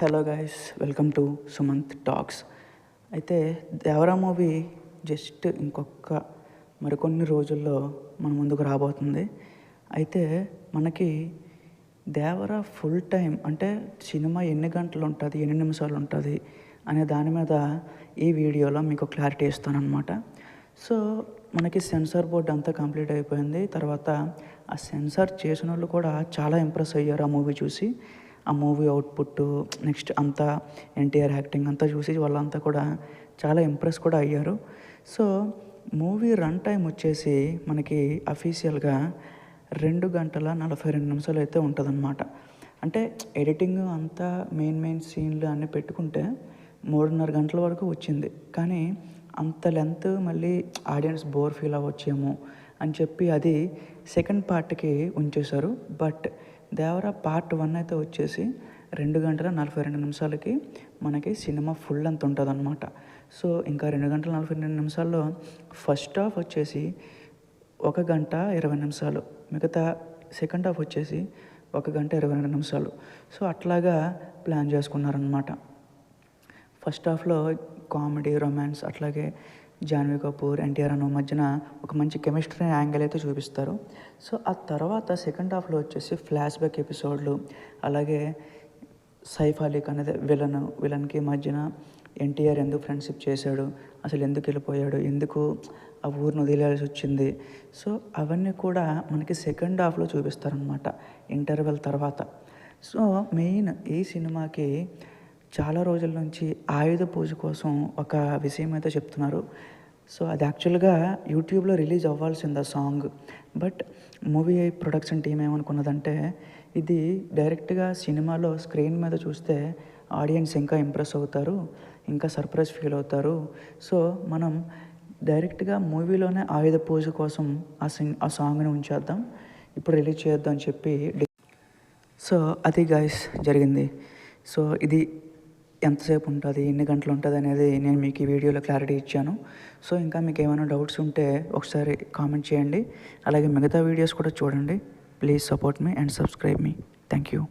Hello guys welcome to Sumanth talks అయితే Devara movie just ఇంకొక మరికొన్ని రోజుల్లో మన ముందుకు రాబోతుంది. అయితే మనకి దేవరా ఫుల్ టైం అంటే సినిమా ఎన్ని గంటలు ఉంటుంది ఎన్ని నిమిషాలు ఉంటుంది అనే దాని మీద ఈ వీడియోలో మీకు క్లారిటీ ఇస్తాను సో మనకి సెన్సార్ బోర్డ్ అంతా కంప్లీట్ అయిపోయింది. తర్వాత ఆ సెన్సార్ చేసిన వాళ్ళు కూడా చాలా ఇంప్రెస్ అయ్యారు ఆ మూవీ చూసి. ఆ మూవీ అవుట్పుట్ నెక్స్ట్ అంతా ఎన్టీఆర్ యాక్టింగ్ అంతా చూసి వాళ్ళంతా కూడా చాలా ఇంప్రెస్ కూడా అయ్యారు. సో మూవీ రన్ టైం వచ్చేసి మనకి అఫీషియల్గా రెండు గంటల నలభై రెండు నిమిషాలు అయితే ఉంటుందన్నమాట. అంటే ఎడిటింగ్ అంతా మెయిన్ మెయిన్ సీన్లు అన్నీ పెట్టుకుంటే మూడున్నర గంటల వరకు వచ్చింది. కానీ అంత లెంత్ మళ్ళీ ఆడియన్స్ బోర్ ఫీల్ అవ్వచ్చేమో అని చెప్పి అది సెకండ్ పార్ట్కి ఉంచేశారు. బట్ దేవరా పార్ట్ వన్ అయితే వచ్చేసి రెండు గంటల నలభై రెండు నిమిషాలకి మనకి సినిమా ఫుల్ అంత ఉంటుంది అనమాట సో ఇంకా రెండు గంటల నలభై రెండు నిమిషాల్లో ఫస్ట్ హాఫ్ వచ్చేసి ఒక గంట ఇరవై నిమిషాలు మిగతా సెకండ్ హాఫ్ వచ్చేసి ఒక గంట ఇరవై రెండు నిమిషాలు. సో అట్లాగా ప్లాన్ చేసుకున్నారనమాట ఫస్ట్ హాఫ్లో కామెడీ రొమాన్స్ అట్లాగే జాన్వీ కపూర్ ఎన్టీఆర్ అన్న మధ్యన ఒక మంచి కెమిస్ట్రీ యాంగిల్ అయితే చూపిస్తారు. సో ఆ తర్వాత సెకండ్ హాఫ్లో వచ్చేసి ఫ్లాష్ బ్యాక్ ఎపిసోడ్లు అలాగే సైఫ్ అలీ ఖాన్ అదే విలన్ విలన్కి మధ్యన ఎన్టీఆర్ ఎందుకు ఫ్రెండ్షిప్ చేశాడు అసలు ఎందుకు వెళ్ళిపోయాడు ఎందుకు ఆ ఊరిని వదిలేయాల్సి వచ్చింది. సో అవన్నీ కూడా మనకి సెకండ్ హాఫ్లో చూపిస్తారనమాట ఇంటర్వెల్ తర్వాత. సో మెయిన్ ఈ సినిమాకి చాలా రోజుల నుంచి ఆయుధ పూజ కోసం ఒక విషయం అయితే చెప్తున్నారు. సో అది యాక్చువల్గా యూట్యూబ్లో రిలీజ్ అవ్వాల్సింది ఆ song. But movie production team ఏమనుకున్నదంటే ఇది డైరెక్ట్గా సినిమాలో స్క్రీన్ మీద చూస్తే ఆడియన్స్ ఇంకా ఇంప్రెస్ అవుతారు ఇంకా సర్ప్రైజ్ ఫీల్ అవుతారు. సో మనం డైరెక్ట్గా మూవీలోనే ఆయుధ పూజ కోసం ఆ సింగ్ ఆ సాంగ్ని ఉంచేద్దాం. ఇప్పుడు రిలీజ్ చేద్దాం అని చెప్పి సో అది గాయస్ జరిగింది. సో ఇది ఎంతసేపు ఉంటుంది ఎన్ని గంటలు ఉంటుంది అనేది నేను మీకు ఈ వీడియోలో క్లారిటీ ఇచ్చాను. సో ఇంకా మీకు ఏమైనా డౌట్స్ ఉంటే ఒకసారి కామెంట్ చేయండి. అలాగే మిగతా వీడియోస్ కూడా చూడండి. Please support me and subscribe me thank you